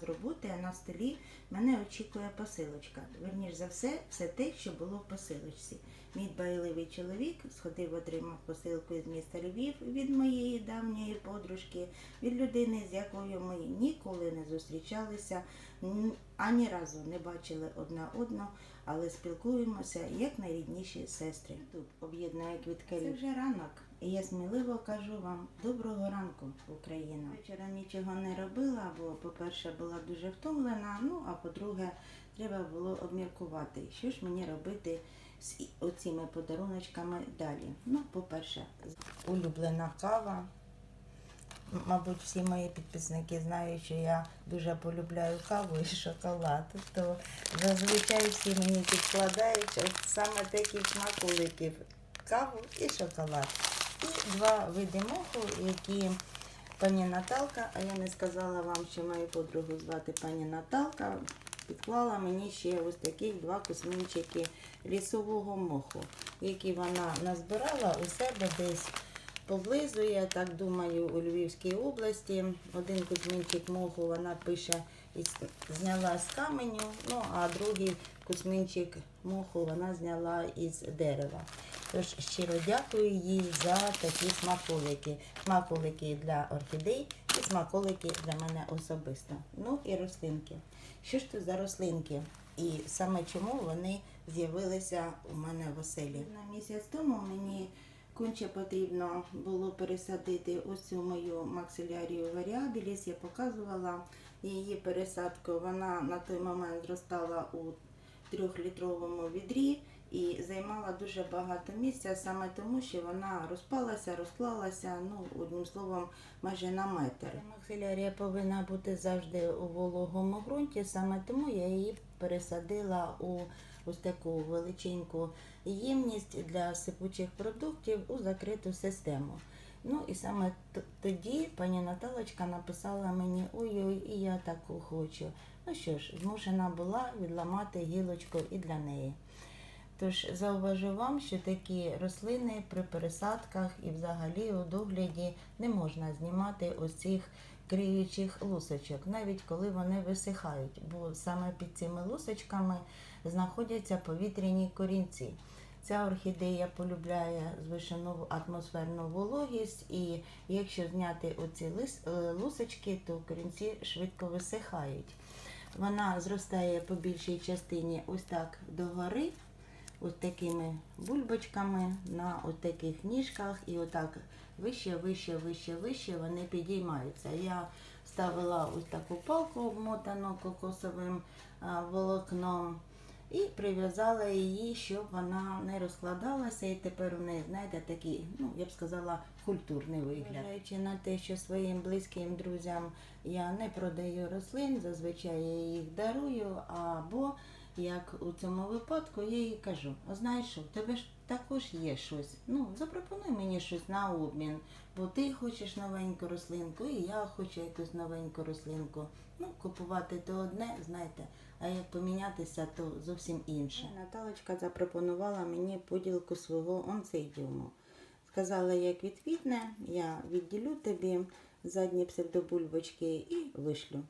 з роботи, а на столі мене очікує посилочка. Верніш за все, все те, що було в посилочці. Мій дбайливий чоловік сходив, отримав посилку із міста Львів від моєї давньої подружки, від людини, з якою ми ніколи не зустрічалися, ані разу не бачили одна одну, але спілкуємося як найрідніші сестри. Тут об'єднує квіткарів. Це вже ранок, і я сміливо кажу вам доброго ранку, Україна. Вчора нічого не робила, бо, по-перше, була дуже втомлена. Ну а по-друге, треба було обміркувати, що ж мені робити з оціми подаруночками далі. Ну, по-перше, улюблена кава. Мабуть, всі мої підписники знають, що я дуже полюбляю каву і шоколад. То зазвичай всі мені підкладають от саме такі смаколиків каву і шоколад. І два види моху, які пані Наталка, а я не сказала вам, що мою подругу звати пані Наталка, підклала мені ще ось таких два космінчики лісового моху, які вона назбирала у себе десь поблизу, я так думаю, у Львівській області. Один кузьмінчик моху вона пише із- зняла з каменю, ну а другий кузьмінчик моху вона зняла із дерева. Тож щиро дякую їй за такі смаколики. Смаколики для орхідей і смаколики для мене особисто. Ну і рослинки. Що ж це за рослинки? І саме чому вони з'явилися у мене в оселі? На місяць тому мені конче потрібно було пересадити ось цю мою максилярію варіабіліс. Я показувала її пересадку. Вона на той момент зростала у трьохлітровому відрі і займала дуже багато місця саме тому, що вона розпалася, розклалася, ну, одним словом, майже на метр. Максилярія повинна бути завжди у вологому ґрунті, саме тому я її пересадила у ось таку величеньку ємність для сипучих продуктів у закриту систему. Ну і саме тоді пані Наталочка написала мені ой-ой, і я таку хочу. Ну що ж, змушена була відламати гілочку і для неї. Тож зауважу вам, що такі рослини при пересадках і взагалі у догляді не можна знімати ось цих криючих лусочок, навіть коли вони висихають, бо саме під цими лусочками знаходяться повітряні корінці. Ця орхідея полюбляє звишену атмосферну вологість, і якщо зняти оці е, лусочки, то корінці швидко висихають. Вона зростає по більшій частині ось так догори, ось такими бульбочками на ось таких ніжках, і отак вище, вище, вище, вище вони підіймаються. Я ставила ось таку палку обмотану кокосовим волокном і прив'язала її, щоб вона не розкладалася. І тепер у неї, знаєте, такий, ну я б сказала, культурний вигляд. Зважаючи на те, що своїм близьким друзям я не продаю рослин, зазвичай я їх дарую, або як у цьому випадку я їй кажу: а знаєш що, в тебе ж також є щось. Ну, запропонуй мені щось на обмін, бо ти хочеш новеньку рослинку, і я хочу якусь новеньку рослинку. Ну, купувати то одне, знаєте, а як помінятися, то зовсім інше. Наталочка запропонувала мені поділку свого онцидіуму. Сказала, як відквітне, я відділю тобі задні псевдобульбочки і вишлю.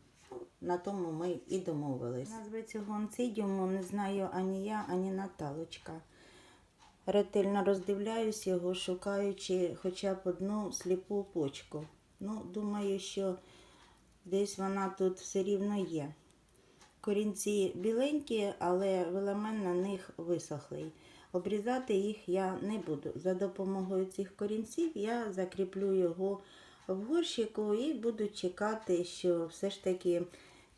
На тому ми і домовились. Назви цього онцидіуму не знаю ані я, ані Наталочка. Ретельно роздивляюсь його, шукаючи хоча б одну сліпу почку. Ну, думаю, що десь вона тут все рівно є. Корінці біленькі, але велемен на них висохлий. Обрізати їх я не буду. За допомогою цих корінців я закріплю його в горщику і буду чекати, що все ж таки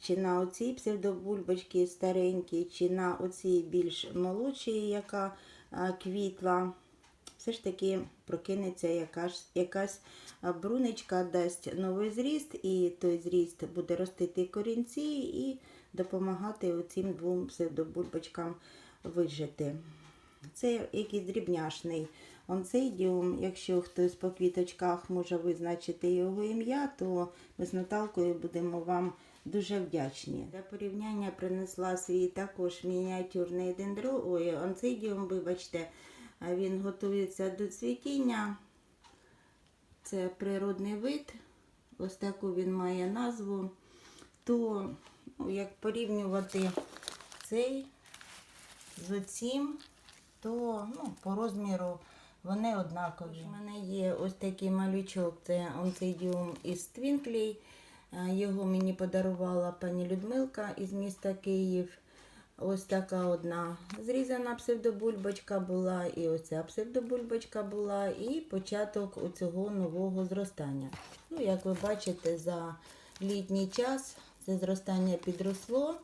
чи на оцій псевдобульбочці старенькій, чи на оцій більш молодшій, яка квітла, все ж таки прокинеться якась, якась брунечка, дасть новий зріст, і той зріст буде ростити корінці і допомагати оцим двом псевдобульбочкам вижити. Це якийсь дрібняшний онцидіум. Якщо хтось по квіточках може визначити його ім'я, то ми з Наталкою будемо вам дуже вдячні. Для порівняння принесла свій також мініатюрний дендро, ой, онцидіум, вибачте, він готується до цвітіння. Це природний вид. Ось таку він має назву. то ну, як порівнювати цей з оцім, то ну, по розміру вони однакові. У мене є ось такий малючок, це онцидіум із Твінклей. Е, Його мені подарувала пані Людмилка із міста Київ. Ось така одна зрізана псевдобульбочка була, і оця псевдобульбочка була, і початок цього нового зростання. Ну, як ви бачите, за літній час це зростання підросло.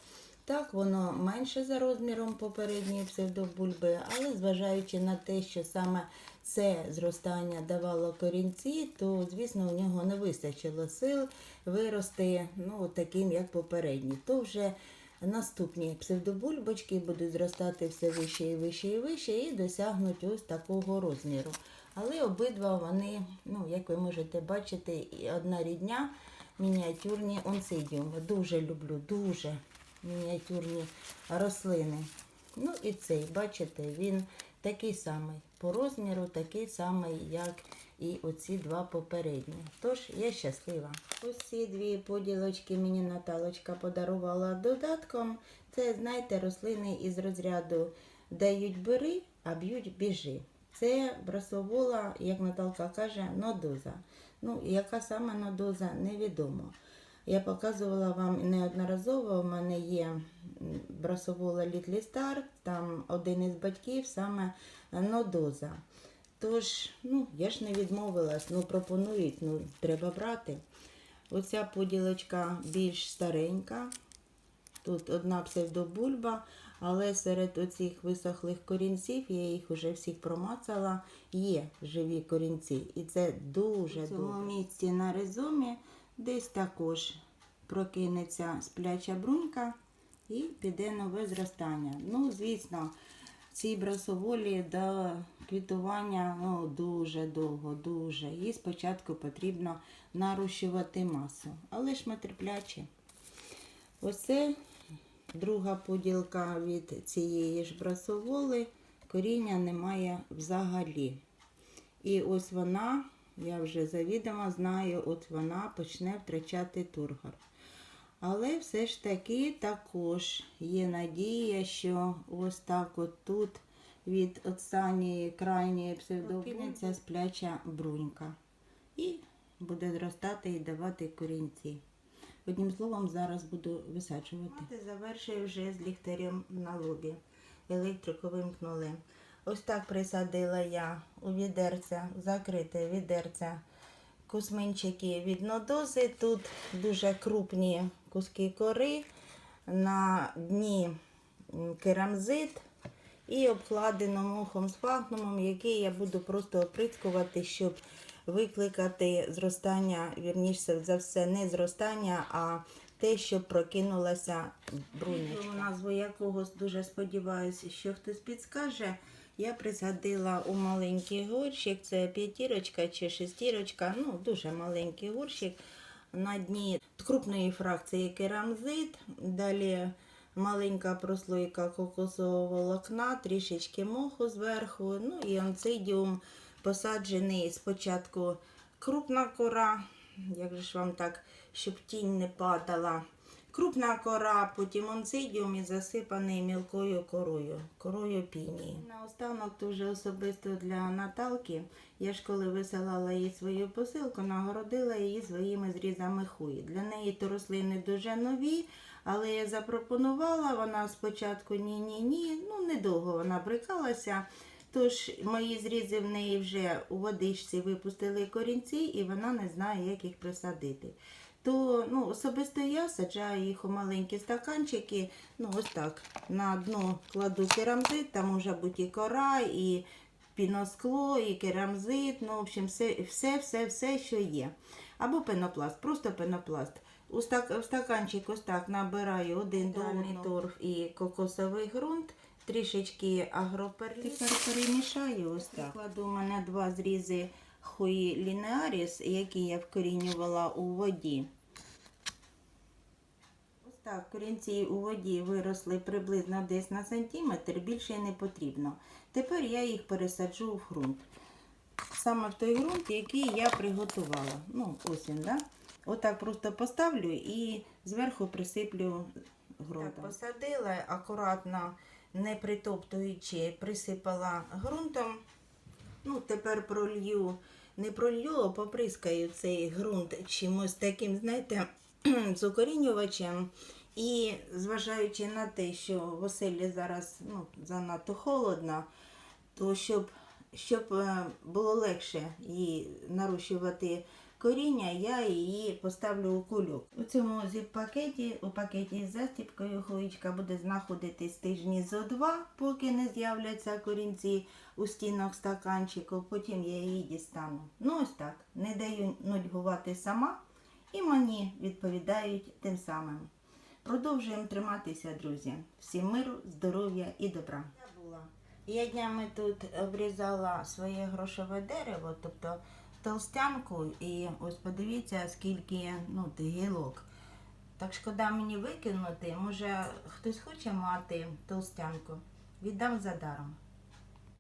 Так, воно менше за розміром попередньої псевдобульби, але зважаючи на те, що саме це зростання давало корінці, то, звісно, у нього не вистачило сил вирости ну, таким, як попередній. То вже наступні псевдобульбочки будуть зростати все вище і вище і вище і досягнуть ось такого розміру. Але обидва вони, ну, як ви можете бачити, одна рідня мініатюрні онсидіуми. Дуже люблю, дуже мініатюрні рослини. Ну і цей, бачите, він такий самий по розміру, такий самий, як і оці два попередні. Тож я щаслива. Ось ці дві поділочки мені Наталочка подарувала додатком. Це, знаєте, рослини із розряду дають бери, а б'ють біжи. Це брасовола, як Наталка каже, нодоза. Ну, яка саме нодоза, невідомо. Я показувала вам неодноразово, у мене є брасовола Літлі Стар, там один із батьків саме нодоза. Тож, ну, я ж не відмовилась, ну пропонують, ну треба брати. Оця поділочка більш старенька. Тут одна псевдобульба, але серед оцих висохлих корінців, я їх вже всіх промацала, є живі корінці. І це дуже В цьому місці на ризомі десь також прокинеться спляча брунька і піде нове зростання. Ну, звісно, цій брасоволі до квітування ну, дуже довго, дуже. Їй спочатку потрібно нарощувати масу. Але ж ми терплячі. Оце друга поділка від цієї ж брасоволи. Коріння немає взагалі. І ось вона, я вже завідомо знаю, от вона почне втрачати тургор. Але все ж таки також є надія, що ось так от тут від останньої крайньої псевдопінниця спляча брунька. І буде зростати і давати корінці. Одним словом, зараз буду висаджувати. Мати завершую вже з ліхтарем на лобі. Електрику вимкнули. Ось так присадила я у відерця, закрите відерця кусминчики від нодози. Тут дуже крупні куски кори, на дні керамзит і обкладено мохом з фагнумом, який я буду просто оприскувати, щоб викликати зростання, вірніше за все, не зростання, а те, що прокинулася брунечка. Назву якого дуже сподіваюся, що хтось підскаже. Я присадила у маленький горщик, це п'ятірочка чи шестірочка, ну дуже маленький горщик. На дні крупної фракції керамзит, далі маленька прослойка кокосового волокна, трішечки моху зверху, ну і онцидіум посаджений спочатку крупна кора, як же ж вам так, щоб тінь не падала. Крупна кора, потім онцидіум і засипаний мілкою корою, корою пінії. Наостанок дуже особисто для Наталки. Я ж коли висилала їй свою посилку, нагородила її своїми зрізами хуї. Для неї то рослини дуже нові, але я запропонувала, вона спочатку ні-ні-ні, ну недовго вона брикалася. Тож мої зрізи в неї вже у водичці випустили корінці, і вона не знає, як їх присадити то ну, особисто я саджаю їх у маленькі стаканчики. Ну, ось так. На дно кладу керамзит, там може бути і кора, і піноскло, і керамзит, ну, в общем, все, все, все, все, що є. Або пенопласт, просто пенопласт. У в стаканчик ось так набираю один дольний торф і кокосовий ґрунт, трішечки агроперлі. Тепер перемішаю ось так. Кладу у мене два зрізи хої лінеаріс, які я вкорінювала у воді. Ось так, корінці у воді виросли приблизно десь на сантиметр, більше не потрібно. Тепер я їх пересаджу в ґрунт. Саме в той ґрунт, який я приготувала. Ну, ось він, да? Отак просто поставлю і зверху присиплю ґрунтом. Так, посадила акуратно, не притоптуючи, присипала ґрунтом. Ну, тепер пролью, не пролью, а поприскаю цей ґрунт чимось таким, знаєте, з. І зважаючи на те, що в оселі зараз ну, занадто холодно, то щоб, щоб е, було легше її нарощувати коріння, я її поставлю у кульок. У цьому зіп-пакеті, у пакеті з застіпкою хвоїчка буде знаходитись тижні зо два, поки не з'являться корінці у стінах стаканчику, потім я її дістану. Ну ось так, не даю нудьгувати сама і мені відповідають тим самим. Продовжуємо триматися, друзі. Всім миру, здоров'я і добра. Я днями тут обрізала своє грошове дерево, тобто толстянку, і ось подивіться, скільки ну, гілок. Так шкода мені викинути. Може хтось хоче мати толстянку? Віддам за даром.